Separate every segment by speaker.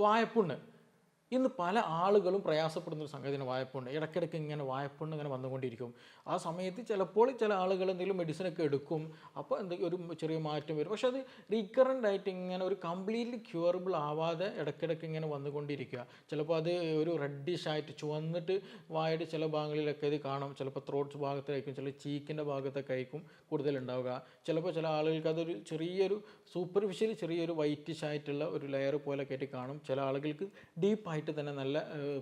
Speaker 1: വായ്പുണ്ണ് ഇന്ന് പല ആളുകളും പ്രയാസപ്പെടുന്ന ഒരു സംഗതിയാണ് വായ്പുണ്ട് ഇടയ്ക്കിടയ്ക്ക് ഇങ്ങനെ വായ്പുണ്ട് ഇങ്ങനെ വന്നുകൊണ്ടിരിക്കും. ആ സമയത്ത് ചിലപ്പോൾ ചില ആളുകൾ എന്തെങ്കിലും മെഡിസിനൊക്കെ എടുക്കും. അപ്പോൾ എന്തെങ്കിലും ഒരു ചെറിയ മാറ്റം വരും. പക്ഷേ അത് റീക്കറന്റ് ആയിട്ട് ഇങ്ങനെ ഒരു കംപ്ലീറ്റ്ലി ക്യൂറബിൾ ആവാതെ ഇടയ്ക്കിടയ്ക്ക് ഇങ്ങനെ വന്നുകൊണ്ടിരിക്കുക. ചിലപ്പോൾ അത് ഒരു റെഡിഷ് ആയിട്ട് ചുവന്നിട്ട് വായുടെ ചില ഭാഗങ്ങളിലൊക്കെ ഇത് കാണാം. ചിലപ്പോൾ ത്രോട്ട്സ് ഭാഗത്തായിരിക്കും ചില ചീക്കിന്റെ ഭാഗത്തൊക്കെ ആയിരിക്കും കൂടുതൽ ഉണ്ടാവുക. ചിലപ്പോൾ ചില ആളുകൾക്ക് അതൊരു ചെറിയൊരു സൂപ്പർഫിഷ്യലി ചെറിയൊരു വൈറ്റിഷ് ആയിട്ടുള്ള ഒരു ലെയർ പോലൊക്കെ ആയിട്ട് കാണും. ചില ആളുകൾക്ക് ഡീപ്പായിട്ട് തന്നെ നല്ല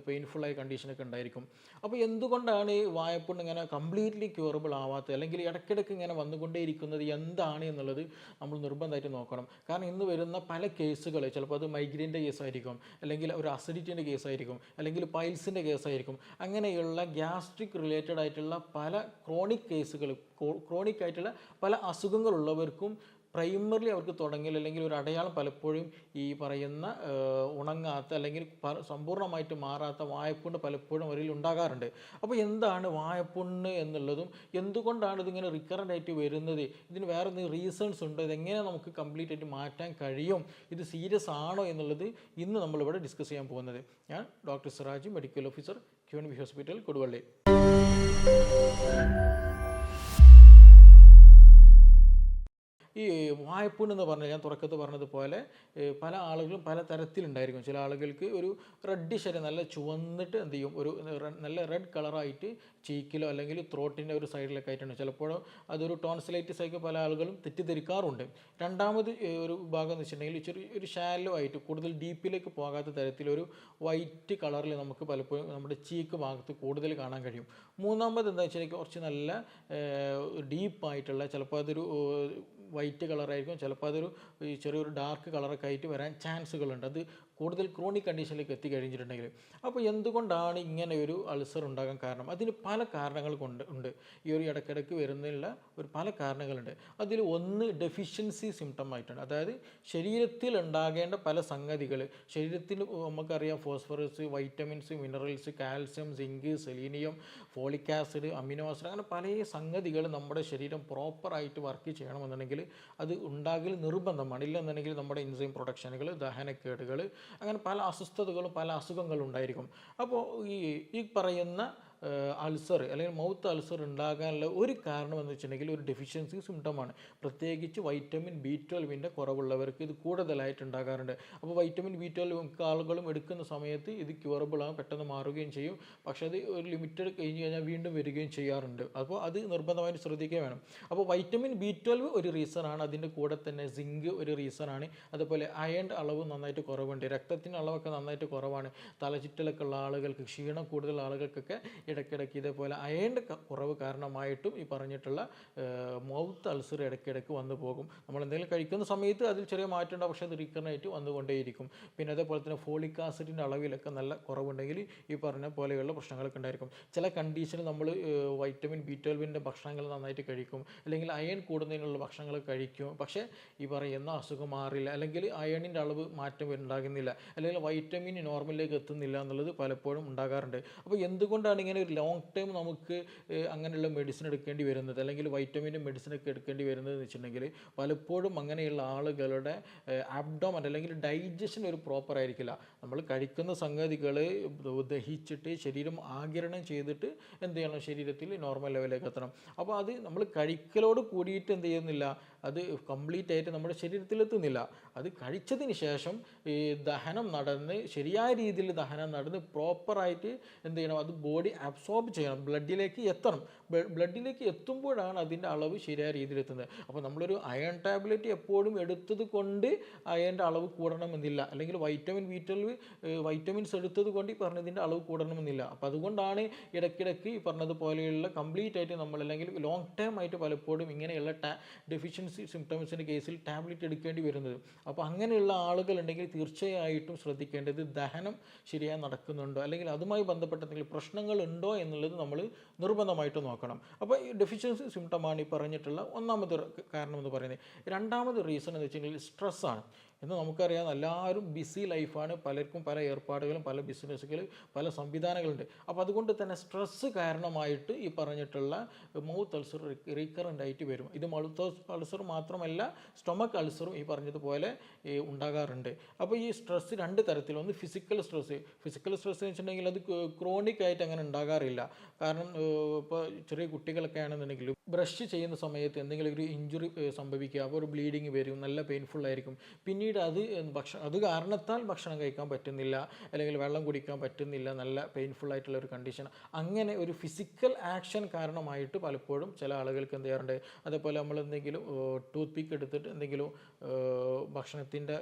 Speaker 1: പെയിൻഫുള്ളായ കണ്ടീഷനൊക്കെ ഉണ്ടായിരിക്കും. അപ്പോൾ എന്തുകൊണ്ടാണ് ഈ വായ്പുണ്ണ് ഇങ്ങനെ കംപ്ലീറ്റ്ലി ക്യൂറബിൾ ആവാത്തത്? അല്ലെങ്കിൽ ഇടയ്ക്കിടയ്ക്ക് ഇങ്ങനെ വന്നുകൊണ്ടേയിരിക്കുന്നത് എന്താണ് എന്നുള്ളത് നമ്മൾ നിർബന്ധമായിട്ട് നോക്കണം. കാരണം ഇന്ന് വരുന്ന പല കേസുകൾ ചിലപ്പോൾ അത് മൈഗ്രെയിന്റെ കേസായിരിക്കും അല്ലെങ്കിൽ ഒരു അസിഡിറ്റിന്റെ കേസായിരിക്കും അല്ലെങ്കിൽ പൈൽസിന്റെ കേസായിരിക്കും അങ്ങനെയുള്ള ഗ്യാസ്ട്രിക് റിലേറ്റഡ് ആയിട്ടുള്ള പല ക്രോണിക് കേസുകൾ ക്രോണിക് ആയിട്ടുള്ള പല അസുഖങ്ങളുള്ളവർക്കും പ്രൈമറിലി അവർക്ക് തുടങ്ങിയാൽ അല്ലെങ്കിൽ ഒരു അടയാളം പലപ്പോഴും ഈ പറയുന്ന ഉണങ്ങാത്ത അല്ലെങ്കിൽ സമ്പൂർണമായിട്ട് മാറാത്ത വായ്പുണ്ണ് പലപ്പോഴും അവരിൽ ഉണ്ടാകാറുണ്ട്. അപ്പോൾ എന്താണ് വായ്പുണ്ണ് എന്നുള്ളതും എന്തുകൊണ്ടാണ് ഇതിങ്ങനെ റിക്കറന്റ് ആയിട്ട് വരുന്നത്? ഇതിന് വേറെ എന്തെങ്കിലും റീസൺസ് ഉണ്ട്? ഇതെങ്ങനെ നമുക്ക് കംപ്ലീറ്റ് ആയിട്ട് മാറ്റാൻ കഴിയും? ഇത് സീരിയസ് ആണോ എന്നുള്ളത് ഇന്ന് നമ്മളിവിടെ ഡിസ്കസ് ചെയ്യാൻ പോകുന്നത്. ഞാൻ doctor Siraj medical officer Q N B hospital Koduvally. ഈ വായ്പുണ്ണ് എന്ന് പറഞ്ഞാൽ ഞാൻ തുടക്കത്ത് പറഞ്ഞതുപോലെ പല ആളുകളും പല തരത്തിലുണ്ടായിരിക്കും. ചില ആളുകൾക്ക് ഒരു റെഡിഷ് നല്ല ചുവന്നിട്ട് എന്ത് ചെയ്യും? ഒരു നല്ല റെഡ് കളറായിട്ട് ചീക്കിലോ അല്ലെങ്കിൽ ത്രോട്ടിന്റെ ഒരു സൈഡിലൊക്കെ ആയിട്ടുണ്ട്. ചിലപ്പോൾ അതൊരു ടോൺസിലൈറ്റിസ് ആയിട്ട് പല ആളുകളും തെറ്റിദ്ധരിക്കാറുണ്ട്. രണ്ടാമത് ഒരു ഭാഗം എന്ന് വെച്ചിട്ടുണ്ടെങ്കിൽ ചെറിയ ഒരു ഷാലോ ആയിട്ട് കൂടുതൽ ഡീപ്പിലേക്ക് പോകാത്ത തരത്തിലൊരു വൈറ്റ് കളറിൽ നമുക്ക് പലപ്പോഴും നമ്മുടെ ചീക്ക് ഭാഗത്ത് കൂടുതൽ കാണാൻ കഴിയും. മൂന്നാമത് എന്താ വെച്ചാൽ കുറച്ച് നല്ല ഡീപ്പായിട്ടുള്ള ചിലപ്പോൾ അതൊരു വൈറ്റ് കളറായിരിക്കും ചിലപ്പോൾ അതൊരു ചെറിയൊരു ഡാർക്ക് കളറൊക്കെ ആയിട്ട് വരാൻ ചാൻസുകളുണ്ട്. അത് കൂടുതൽ ക്രോണിക് കണ്ടീഷനിലേക്ക് എത്തിക്കഴിഞ്ഞിട്ടുണ്ടെങ്കിൽ അപ്പോൾ എന്തുകൊണ്ടാണ് ഇങ്ങനെ ഒരു അൾസർ ഉണ്ടാകാൻ കാരണം? അതിന് പല കാരണങ്ങൾ കൊണ്ട് ഉണ്ട്. ഈ ഒരു ഇടയ്ക്കിടയ്ക്ക് വരുന്നതിനുള്ള ഒരു പല കാരണങ്ങളുണ്ട്. അതിൽ ഒന്ന് ഡെഫിഷ്യൻസി സിംറ്റം ആയിട്ടുണ്ട് അതായത് ശരീരത്തിൽ ഉണ്ടാകേണ്ട പല സംഗതികൾ ശരീരത്തിൽ നമുക്കറിയാം phosphorus vitamins minerals calcium zinc selenium folic acid amino acid അങ്ങനെ പല സംഗതികൾ നമ്മുടെ ശരീരം പ്രോപ്പറായിട്ട് വർക്ക് ചെയ്യണമെന്നുണ്ടെങ്കിൽ അത് ഉണ്ടാകൽ നിർബന്ധമാണ്. ഇല്ലെന്നുണ്ടെങ്കിൽ നമ്മുടെ ഇൻസൈം പ്രൊഡക്ഷനുകൾ ദഹനക്കേടുകൾ അങ്ങനെ പല അസ്വസ്ഥതകളും പല അസുഖങ്ങളും ഉണ്ടായിരിക്കും. അപ്പോൾ ഈ ഈ പറയുന്ന അൾസർ അല്ലെങ്കിൽ മൗത്ത് അൾസർ ഉണ്ടാകാനുള്ള ഒരു കാരണം എന്ന് വെച്ചിട്ടുണ്ടെങ്കിൽ ഒരു ഡെഫിഷ്യൻസി സിംറ്റമാണ് പ്രത്യേകിച്ച് വൈറ്റമിൻ ബി ട്വൽവിന്റെ കുറവുള്ളവർക്ക് ഇത് കൂടുതലായിട്ട് ഉണ്ടാകാറുണ്ട്. അപ്പോൾ വൈറ്റമിൻ ബി ട്വൽവ് ആളുകളും എടുക്കുന്ന സമയത്ത് ഇത് ക്യൂറബിൾ ആകും പെട്ടെന്ന് മാറുകയും ചെയ്യും. പക്ഷേ അത് ഒരു ലിമിറ്റഡ് കഴിഞ്ഞ് കഴിഞ്ഞാൽ വീണ്ടും വരികയും ചെയ്യാറുണ്ട്. അപ്പോൾ അത് നിർബന്ധമായിട്ട് ശ്രദ്ധിക്കുകയും വേണം. അപ്പോൾ വൈറ്റമിൻ ബി ട്വൽവ് ഒരു റീസണാണ് അതിന്റെ കൂടെ തന്നെ സിങ്ക് ഒരു റീസണാണ് അതുപോലെ അയൺ അളവ് നന്നായിട്ട് കുറവുണ്ട്. രക്തത്തിന്റെ അളവൊക്കെ നന്നായിട്ട് കുറവാണ്. തലചുറ്റലൊക്കെ ഉള്ള ആളുകൾക്ക് ക്ഷീണം കൂടുതൽ ആളുകൾക്കൊക്കെ ഇടയ്ക്കിടയ്ക്ക് ഇതേപോലെ അയേന്റെ കുറവ് കാരണമായിട്ടും ഈ പറഞ്ഞിട്ടുള്ള മൗത്ത് അൾസർ ഇടയ്ക്കിടയ്ക്ക് വന്നു പോകും. നമ്മൾ എന്തെങ്കിലും കഴിക്കുന്ന സമയത്ത് അതിൽ ചെറിയ മാറ്റം ഉണ്ടാകും പക്ഷേ അത് വന്നുകൊണ്ടേയിരിക്കും. പിന്നെ അതേപോലെ തന്നെ ഫോളിക് ആസിഡിന്റെ അളവിലൊക്കെ നല്ല കുറവുണ്ടെങ്കിൽ ഈ പറഞ്ഞ പോലെയുള്ള പ്രശ്നങ്ങളൊക്കെ ഉണ്ടായിരിക്കും. ചില കണ്ടീഷനിൽ നമ്മൾ വൈറ്റമിൻ ബി ട്വൽവിന്റെ ഭക്ഷണങ്ങൾ നന്നായിട്ട് കഴിക്കും. അല്ലെങ്കിൽ അയൺ കൂടുന്നതിനുള്ള ഭക്ഷണങ്ങൾ കഴിക്കും. പക്ഷേ ഈ പറയുന്ന അസുഖം മാറില്ല. അല്ലെങ്കിൽ അയണിന്റെ അളവ് മാറ്റം ഉണ്ടാകുന്നില്ല. അല്ലെങ്കിൽ വൈറ്റമിൻ നോർമലിലേക്ക് എത്തുന്നില്ല എന്നുള്ളത് പലപ്പോഴും ഉണ്ടാകാറുണ്ട്. അപ്പോൾ എന്തുകൊണ്ടാണ് ഇങ്ങനെ ഒരു ലോങ് ടൈം നമുക്ക് അങ്ങനെയുള്ള മെഡിസിൻ എടുക്കേണ്ടി വരുന്നത് അല്ലെങ്കിൽ വൈറ്റമിന്റെ മെഡിസിനൊക്കെ എടുക്കേണ്ടി വരുന്നത് എന്ന് വെച്ചിട്ടുണ്ടെങ്കിൽ പലപ്പോഴും അങ്ങനെയുള്ള ആളുകളുടെ അബ്ഡോമൻ അല്ലെങ്കിൽ ഡൈജഷൻ ഒരു പ്രോപ്പർ ആയിരിക്കില്ല. നമ്മൾ കഴിക്കുന്ന സംഗതികൾ ദഹിച്ചിട്ട് ശരീരം ആകിരണം ചെയ്തിട്ട് എന്ത് ചെയ്യണം? ശരീരത്തിൽ നോർമൽ ലെവലിലേക്ക് എത്തണം. അപ്പോൾ അത് നമ്മൾ കഴിക്കലോട് കൂടിയിട്ട് എന്ത് ചെയ്യുന്നില്ല? അത് കംപ്ലീറ്റ് ആയിട്ട് നമ്മുടെ ശരീരത്തിലെത്തുന്നില്ല. അത് കഴിച്ചതിന് ശേഷം ഈ ദഹനം നടന്ന് ശരിയായ രീതിയിൽ ദഹനം നടന്ന് പ്രോപ്പറായിട്ട് എന്ത് ചെയ്യണം? അത് ബോഡി അബ്സോർബ് ചെയ്യണം. ബ്ലഡിലേക്ക് എത്തണം. ബ്ലഡിലേക്ക് എത്തുമ്പോഴാണ് അതിന്റെ അളവ് ശരിയായ രീതിയിൽ എത്തുന്നത് അപ്പോൾ നമ്മളൊരു അയൺ ടാബ്ലറ്റ് എപ്പോഴും എടുത്തത് കൊണ്ട് അയന്റെ അളവ് കൂടണമെന്നില്ല. അല്ലെങ്കിൽ വൈറ്റമിൻ ബി ട്വൽവ് വൈറ്റമിൻസ് എടുത്തത് കൊണ്ട് ഈ പറഞ്ഞതിന്റെ അളവ് കൂടണമെന്നില്ല. അപ്പോൾ അതുകൊണ്ടാണ് ഇടയ്ക്കിടയ്ക്ക് ഈ പറഞ്ഞതുപോലെയുള്ള കംപ്ലീറ്റ് ആയിട്ട് നമ്മൾ അല്ലെങ്കിൽ ലോങ് ടേം ആയിട്ട് പലപ്പോഴും ഇങ്ങനെയുള്ള ടാ ഡെഫിഷ്യൻസി സിംറ്റംസിന്റെ കേസിൽ ടാബ്ലറ്റ് എടുക്കേണ്ടി വരുന്നത്. അപ്പോൾ അങ്ങനെയുള്ള ആളുകളുണ്ടെങ്കിൽ തീർച്ചയായിട്ടും ശ്രദ്ധിക്കേണ്ടത് ദഹനം ശരിയായി നടക്കുന്നുണ്ടോ? അല്ലെങ്കിൽ അതുമായി ബന്ധപ്പെട്ട എന്തെങ്കിലും പ്രശ്നങ്ങൾ ഉണ്ടോ എന്നുള്ളത് നമ്മൾ നിർബന്ധമായിട്ട് നോക്കണം. അപ്പോൾ ഈ ഡെഫിഷ്യൻസി സിംറ്റമാണ് ഈ പറഞ്ഞിട്ടുള്ള ഒന്നാമത് കാരണം എന്ന് പറയുന്നത്. രണ്ടാമത് റീസൺ എന്ന് വെച്ചിട്ടുണ്ടെങ്കിൽ സ്ട്രെസ്സാണ് ഇന്ന് നമുക്കറിയാം. എല്ലാവരും ബിസി ലൈഫാണ് പലർക്കും പല ഏർപ്പാടുകളും പല ബിസിനസ്സുകൾ പല സംവിധാനങ്ങളുണ്ട്. അപ്പോൾ അതുകൊണ്ട് തന്നെ സ്ട്രെസ്സ് കാരണമായിട്ട് ഈ പറഞ്ഞിട്ടുള്ള മൗത്ത് അൾസർ റീക്കറന്റ് ആയിട്ട് വരും. ഇത് മൗത്ത് അൾസർ മാത്രമല്ല സ്റ്റൊമക്ക് അൾസറും ഈ പറഞ്ഞതുപോലെ ഉണ്ടാകാറുണ്ട്. അപ്പോൾ ഈ സ്ട്രെസ്സ് രണ്ട് തരത്തിൽ. ഒന്ന് ഫിസിക്കൽ സ്ട്രെസ്സ് ഫിസിക്കൽ സ്ട്രെസ് എന്ന് വെച്ചിട്ടുണ്ടെങ്കിൽ അത് ക്രോണിക് ആയിട്ട് അങ്ങനെ ഉണ്ടാകാറില്ല. കാരണം ഇപ്പോൾ ചെറിയ കുട്ടികളൊക്കെ ആണെന്നുണ്ടെങ്കിലും ബ്രഷ് ചെയ്യുന്ന സമയത്ത് എന്തെങ്കിലും ഒരു ഇഞ്ചുറി സംഭവിക്കുക അപ്പോൾ ഒരു ബ്ലീഡിങ് വരും നല്ല പെയിൻഫുൾ ആയിരിക്കും. പിന്നീട് അത് ഭക്ഷണം അത് കാരണത്താൽ ഭക്ഷണം കഴിക്കാൻ പറ്റുന്നില്ല അല്ലെങ്കിൽ വെള്ളം കുടിക്കാൻ പറ്റുന്നില്ല നല്ല പെയിൻഫുൾ ആയിട്ടുള്ള ഒരു കണ്ടീഷൻ അങ്ങനെ ഒരു ഫിസിക്കൽ ആക്ഷൻ കാരണമായിട്ട് പലപ്പോഴും ചില ആളുകൾക്ക് എന്ത് ചെയ്യാറുണ്ട്? അതേപോലെ നമ്മൾ എന്തെങ്കിലും ടൂത്ത് പിക്ക് എടുത്തിട്ട് എന്തെങ്കിലും ഭക്ഷണത്തിന്റെ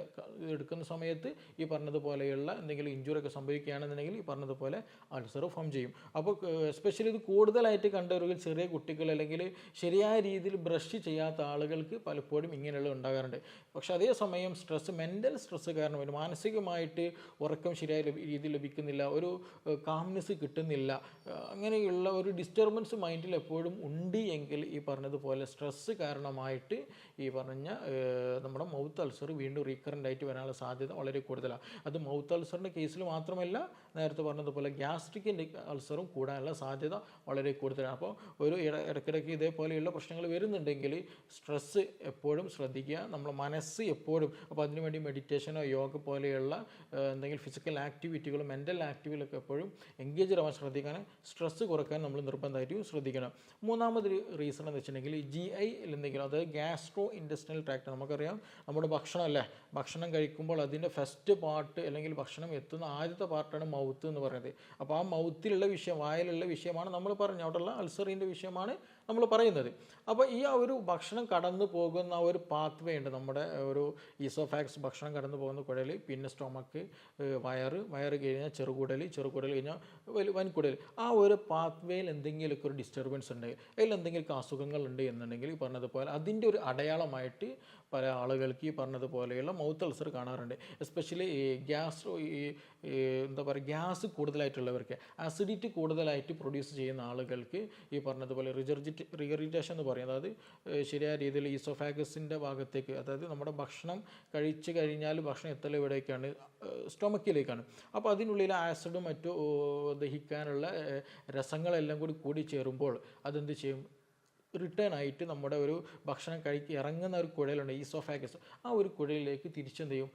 Speaker 1: എടുക്കുന്ന സമയത്ത് ഈ പറഞ്ഞതുപോലെയുള്ള എന്തെങ്കിലും ഇഞ്ചുറി ഒക്കെ സംഭവിക്കുകയാണെന്നുണ്ടെങ്കിൽ ഈ പറഞ്ഞതുപോലെ അൾസർ ഫോം ചെയ്യും. അപ്പോൾ എസ്പെഷ്യലി ഇത് കൂടുതലായിട്ട് കണ്ടവരുകൾ ചെറിയ കുട്ടികൾ അല്ലെങ്കിൽ ശരിയായ രീതിയിൽ ബ്രഷ് ചെയ്യാത്ത ആളുകൾക്ക് പലപ്പോഴും ഇങ്ങനെയുള്ള ഉണ്ടാകാറുണ്ട്. പക്ഷെ അതേസമയം സ്ട്രെസ് മെന്റൽ സ്ട്രെസ് കാരണം ഒരു മാനസികമായിട്ട് ഉറക്കം ശരിയായ രീതിയിൽ ലഭിക്കുന്നില്ല ഒരു കാംനെസ് കിട്ടുന്നില്ല അങ്ങനെയുള്ള ഒരു ഡിസ്റ്റർബൻസ് മൈൻഡിൽ എപ്പോഴും ഉണ്ട് എങ്കിൽ ഈ പറഞ്ഞതുപോലെ സ്ട്രെസ്സ് കാരണമായിട്ട് ഈ പറഞ്ഞ നമ്മുടെ മൗത്ത് അൾസർ വീണ്ടും റീക്കറന്റ് ആയിട്ട് വരാനുള്ള സാധ്യത വളരെ കൂടുതലാണ്. അത് മൗത്ത് അൾസറിന്റെ കേസിൽ മാത്രമല്ല നേരത്തെ പറഞ്ഞതുപോലെ ഗ്യാസ്ട്രിക്കിന്റെ അൾസറും കൂടാനുള്ള സാധ്യത വളരെ കൂടുതലാണ്. അപ്പോൾ ഒരു ഇട ഇടയ്ക്കിടയ്ക്ക് ഇതേപോലെയുള്ള പ്രശ്നങ്ങൾ വരുന്നുണ്ടെങ്കിൽ സ്ട്രെസ്സ് എപ്പോഴും ശ്രദ്ധിക്കുക നമ്മൾ മനസ്സ് എപ്പോഴും. അപ്പോൾ അതിനുവേണ്ടി മെഡിറ്റേഷനോ യോഗ പോലെയുള്ള എന്തെങ്കിലും ഫിസിക്കൽ ആക്ടിവിറ്റികളോ മെന്റൽ ആക്ടിവിറ്റികളൊക്കെ എപ്പോഴും എൻഗേജ് ആവാൻ ശ്രദ്ധിക്കാൻ സ്ട്രെസ്സ് കുറയ്ക്കാൻ നമ്മൾ നിർബന്ധമായിട്ടും ശ്രദ്ധിക്കണം. മൂന്നാമതൊരു റീസൺ എന്ന് വെച്ചിട്ടുണ്ടെങ്കിൽ ജി ഐ എന്തെങ്കിലും അതായത് ഗ്യാസ്ട്രോ ഇൻഡസ്ട്രിയൽ ട്രാക്ട് നമുക്കറിയാം. നമ്മുടെ ഭക്ഷണം അല്ലേ? ഭക്ഷണം കഴിക്കുമ്പോൾ അതിന്റെ ഫസ്റ്റ് പാർട്ട് അല്ലെങ്കിൽ ഭക്ഷണം എത്തുന്ന ആദ്യത്തെ പാർട്ടാണ് മൗത്ത് എന്ന് പറയുന്നത്. അപ്പോൾ ആ മൗത്തിലുള്ള വിഷയം വായിലുള്ള വിഷയമാണ് നമ്മൾ പറഞ്ഞു അവിടെയുള്ള അൾസറിന്റെ വിഷയമാണ് നമ്മൾ പറയുന്നത്. അപ്പോൾ ഈ ഒരു ഭക്ഷണം കടന്നു പോകുന്ന ഒരു പാത്ത് വേ ഉണ്ട് നമ്മുടെ ഒരു ഈസോഫാക്സ് ഭക്ഷണം കടന്നു പോകുന്ന കുഴൽ പിന്നെ സ്റ്റൊമക്ക് വയറ് വയറ് കഴിഞ്ഞാൽ ചെറുകുടൽ ചെറുകുടൽ കഴിഞ്ഞാൽ വലിയ വൻകുടൽ ആ ഒരു പാത്ത് വേയിൽ എന്തെങ്കിലുമൊക്കെ ഒരു ഡിസ്റ്റർബൻസ് ഉണ്ട് അതിൽ എന്തെങ്കിലും അസുഖങ്ങൾ ഉണ്ട് എന്നുണ്ടെങ്കിൽ പറഞ്ഞതുപോലെ അതിന്റെ ഒരു അടയാളമായിട്ട് പല ആളുകൾക്ക് ഈ പറഞ്ഞതുപോലെയുള്ള മൗത്ത് അൾസർ കാണാറുണ്ട്. എസ്പെഷ്യലി ഈ ഗ്യാസ് ഈ എന്താ പറയുക ഗ്യാസ് കൂടുതലായിട്ടുള്ളവർക്ക് ആസിഡിറ്റി കൂടുതലായിട്ട് പ്രൊഡ്യൂസ് ചെയ്യുന്ന ആളുകൾക്ക് ഈ പറഞ്ഞതുപോലെ റിജർജിറ്റ് റിഗറിറ്റേഷൻ എന്ന് പറയും. അതായത് ശരിയായ രീതിയിൽ ഈസോഫാഗസിന്റെ ഭാഗത്തേക്ക് അതായത് നമ്മുടെ ഭക്ഷണം കഴിച്ചു കഴിഞ്ഞാൽ ഭക്ഷണം എത്തൽ ഇവിടേക്കാണ് സ്റ്റൊമക്കിലേക്കാണ് അപ്പോൾ അതിനുള്ളിൽ ആസിഡും മറ്റു ദഹിക്കാനുള്ള രസങ്ങളെല്ലാം കൂടി കൂടി ചേരുമ്പോൾ അതെന്ത് ചെയ്യും? റിട്ടേൺ ആയിട്ട് നമ്മുടെ ഒരു ഭക്ഷണം കഴിക്കി ഇറങ്ങുന്ന ഒരു കുഴലുണ്ട് ഈസോഫാഗസ് ആ ഒരു കുഴലിലേക്ക് തിരിച്ചെന്ത് ചെയ്യും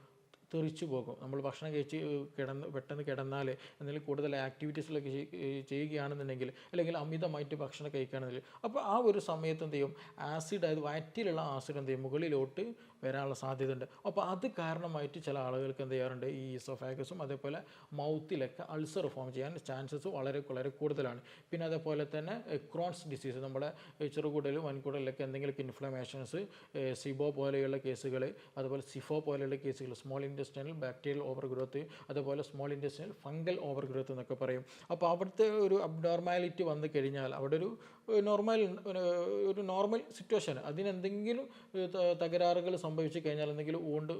Speaker 1: തെറിച്ചു പോകും. നമ്മൾ ഭക്ഷണം കഴിച്ച് കിടന്ന് പെട്ടെന്ന് കിടന്നാൽ എന്തെങ്കിലും കൂടുതൽ ആക്ടിവിറ്റീസിലൊക്കെ ചെയ്- ചെയ്യുകയാണെന്നുണ്ടെങ്കിൽ അല്ലെങ്കിൽ അമിതമായിട്ട് ഭക്ഷണം കഴിക്കുകയാണെന്നുണ്ടെങ്കിൽ അപ്പോൾ ആ ഒരു സമയത്ത് എന്ത് ചെയ്യും ആസിഡ് അതായത് വയറ്റിലുള്ള ആസിഡ് എന്ത് ചെയ്യും മുകളിലോട്ട് വരാനുള്ള സാധ്യതയുണ്ട്. അപ്പോൾ അത് കാരണമായിട്ട് ചില ആളുകൾക്ക് എന്ത് ചെയ്യാറുണ്ട്? ഈ ഈസോഫാഗസും അതേപോലെ മൗത്തിലൊക്കെ അൾസർ ഫോം ചെയ്യാൻ ചാൻസസ് വളരെ വളരെ കൂടുതലാണ്. പിന്നെ അതേപോലെ തന്നെ ക്രോൺസ് ഡിസീസ് നമ്മുടെ ചെറുകുടൽ വൻകുടലിലൊക്കെ എന്തെങ്കിലും ഇൻഫ്ലമേഷൻസ് സിബോ പോലെയുള്ള കേസുകൾ അതുപോലെ സിഫോ പോലെയുള്ള കേസുകൾ small industrial bacterial overgrowth അതുപോലെ small industrial fungal overgrowth എന്നൊക്കെ പറയും. അപ്പോൾ അവിടുത്തെ ഒരു അബ്നോർമാലിറ്റി വന്നു കഴിഞ്ഞാൽ അവിടെ ഒരു നോർമൽ ഒരു നോർമൽ സിറ്റുവേഷൻ അതിനെന്തെങ്കിലും തകരാറുകൾ സംഭവിക്കും സംഭവിച്ചു കഴിഞ്ഞാൽ എന്തെങ്കിലും ഊണ്ട്